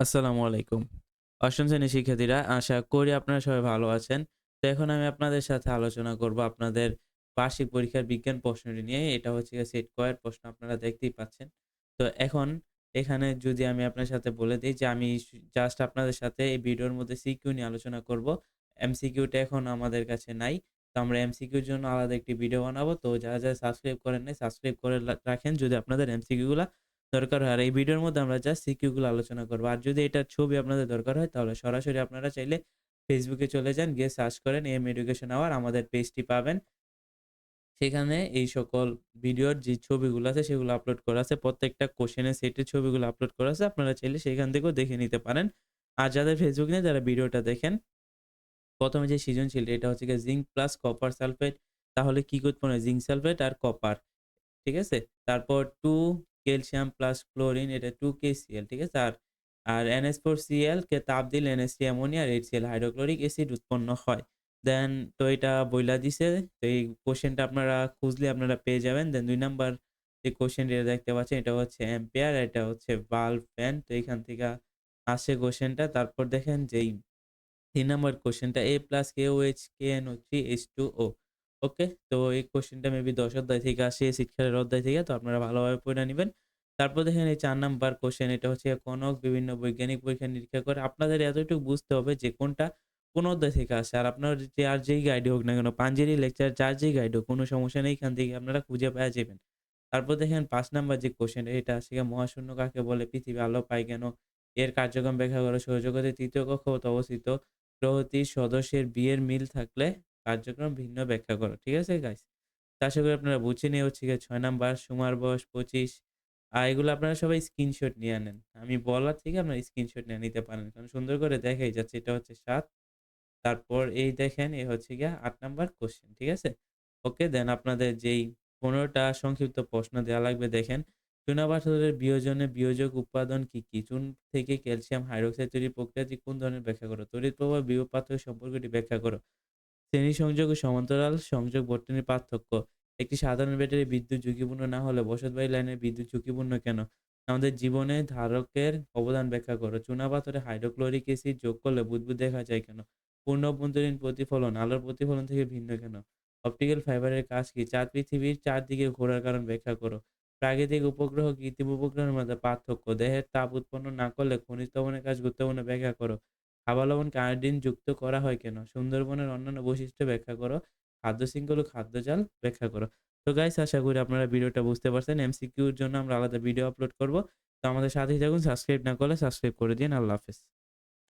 আসসালামু আলাইকুম। অষ্টম শ্রেণির শিক্ষার্থীরা আশা করি আপনারা সবাই ভালো আছেন। তো এখন আমি আপনাদের সাথে আলোচনা করব আপনাদের বার্ষিক পরীক্ষার বিজ্ঞান প্রশ্নটি নিয়ে। এটা হচ্ছে সেট ক এর প্রশ্ন আপনারা দেখতেই পাচ্ছেন। তো এখন এখানে যদি আমি আপনার সাথে বলে দিই যে আমি জাস্ট আপনাদের সাথে এই ভিডিওর মধ্যে সিকিউ নিয়ে আলোচনা করব। এমসিকিউটা এখন আমাদের কাছে নাই। তো আমরা এমসিকিউর জন্য আলাদা একটি ভিডিও বানাবো। তো যারা, যারা সাবস্ক্রাইব করেন নাই সাবস্ক্রাইব করে রাখেন যদি আপনাদের এমসিকিউ গুলা দরকার হয়। আর এই ভিডিওর মধ্যে আমরা জাস্ট সিকিউগুলো আলোচনা করব আর যদি এটার ছবি আপনাদের দরকার হয় তাহলে সরাসরি আপনারা চাইলে ফেসবুকে চলে যান, গিয়ে সার্চ করেন এম এডুকেশন আওয়ার আমাদের পেজটি পাবেন। সেখানে এই সকল ভিডিওর যে ছবিগুলো আছে সেগুলো আপলোড করা আছে। প্রত্যেকটা কোশ্চেনের সেটের ছবিগুলো আপলোড করা আছে। আপনারা চাইলে সেখান থেকেও দেখে নিতে পারেন। আর যাদের ফেসবুক নেই তারা ভিডিওটা দেখেন। ১ম এ যে সৃজনশীলটা এটা হচ্ছে গিয়ে জিঙ্ক প্লাস কপার সালফেট তাহলে কি উৎপন্ন হয়? জিঙ্ক সালফেট আর কপার। ঠিক আছে? তারপর 2 ক্যালসিয়াম প্লাস ক্লোরিন এটা 2KCl ঠিক আছে? আর, আর NH4Cl কে তাপ দিলে NH3 অ্যামোনিয়া আর HCl হাইড্রোক্লোরিক অ্যাসিড উৎপন্ন হয়। দেন তো এটা বইলা দিছে। তো এই কোয়েশ্চেনটা আপনারা খুঁজলে আপনারা পেয়ে যাবেন। দেন দুই নাম্বার যে কোয়েশ্চেনটা দেখতে পাচ্ছেন এটা হচ্ছে অ্যাম্পিয়ার, এটা হচ্ছে বাল্ব ফ্যান। তো এখান থেকে আসে কোয়েশ্চেনটা। তারপর দেখেন যেই ৩ নাম্বার কোয়েশ্চেনটা এ প্লাস KOH KNO3 H2O ওকে? তো এই কোয়েশ্চেনটা মেবি ১০ অধ্যায় থেকে আসে ক্ষারের অধ্যায় থেকে। তো আপনারা ভালোভাবে পইড়া নিবেন। তারপর দেখেন এই ৪ নাম্বার কোয়েশ্চেন এটা হচ্ছে কনক বিভিন্ন বৈজ্ঞানিক পরীক্ষা-নিরীক্ষা করে। আপনাদের এতটুকু বুঝতে হবে যে কোনটা কোন অধ্যায় থেকে আসে। আর আপনার যে আর যেই গাইডে হোক না কেন, পাঞ্জেরি লেকচার যার যেই গাইড হোক, কোনো সমস্যা নেই। এখান থেকে আপনারা খুঁজে পাওয়া যাবেন। তারপর দেখেন ৫ নাম্বার যে কোয়েশ্চেন এটা আসে মহাশূন্য কাকে বলে? পৃথিবী আলো পায় কেন? এর কার্যক্রম ব্যাখ্যা করো। সৌরজগতের ৩য় কক্ষপথে অবস্থিত, গ্রহটির সদস্যের বিয়ের মিল থাকলে কার্যক্রম ভিন্ন ব্যাখ্যা করো। ঠিক আছে গাইস? আশা করি আপনারা বুঝে এই হচ্ছে ৬ নাম্বার সুমার বয়স ২৫ আর এগুলো আপনারা সবাই স্ক্রিনশট নিয়ে আনেন আমি বলার থেকে আপনারা স্ক্রিনশট নিয়ে নিতে পারেন। কারণ সুন্দর করে দেখাই যাচ্ছে। এটা হচ্ছে সাত তারপর এই দেখেন এই হচ্ছে গিয়ে আট নাম্বার কোশ্চেন ঠিক আছে? ওকে দেন আপনাদের যেই ১৫ টা সংক্ষিপ্ত প্রশ্ন দেওয়া লাগবে দেখেন। চুনাপাথরের বিয়োজনে বিয়োজক উৎপাদন কি, কি? চুন থেকে ক্যালসিয়াম হাইড্রক্সাইড তৈরি প্রক্রিয়াটি কোন ধরনের ব্যাখ্যা করো? তড়িৎ প্রবাহ বিভব পার্থক্য সম্পর্কটি ব্যাখ্যা করো। শ্রেণি সংযোগ ও সমান্তরাল সংযোগ বর্তনীর পার্থক্য। একটি সাধারণ ব্যাটারি বিদ্যুৎ ঝুঁকিপূর্ণ না হলে বসতবাড়ি লাইনের বিদ্যুৎ ঝুঁকিপূর্ণ কেন? আমাদের জীবনে ধারকের অবদান ব্যাখ্যা করো। চুনাপাথরে হাইড্রোক্লোরিক অ্যাসিড যোগ করলে বুদবুদ দেখা যায় কেন? পূর্ণ অভ্যন্তরীণ প্রতিফলন, আলোর প্রতিফলন থেকে ভিন্ন কেন? অপটিক্যাল ফাইবারের কাজ কি? চাঁদ পৃথিবীর চারদিকে ঘোরার কারণ ব্যাখ্যা করো। প্রাকৃতিক উপগ্রহ, কৃত্রিম উপগ্রহের মধ্যে পার্থক্য। দেহের তাপ উৎপন্ন না করলে খনিজ লবণের কাজ গুরুত্বপূর্ণ ব্যাখ্যা করো। খাবার লবণ কায়োডিন যুক্ত করা হয় কেন? সুন্দরবনের অন্যান্য বৈশিষ্ট্য ব্যাখ্যা করো। খাদ্য শৃঙ্খল খাদ্য জাল ব্যাখ্যা করো। তো গাইস আশা করি আপনারা ভিডিওটা বুঝতে পারছেন। এমসিকিউর জন্য আমরা আলাদা ভিডিও আপলোড করব। তো আমাদের সাথেই থাকুন। সাবস্ক্রাইব না করলে সাবস্ক্রাইব করে দিন। আল্লাহ হাফেজ।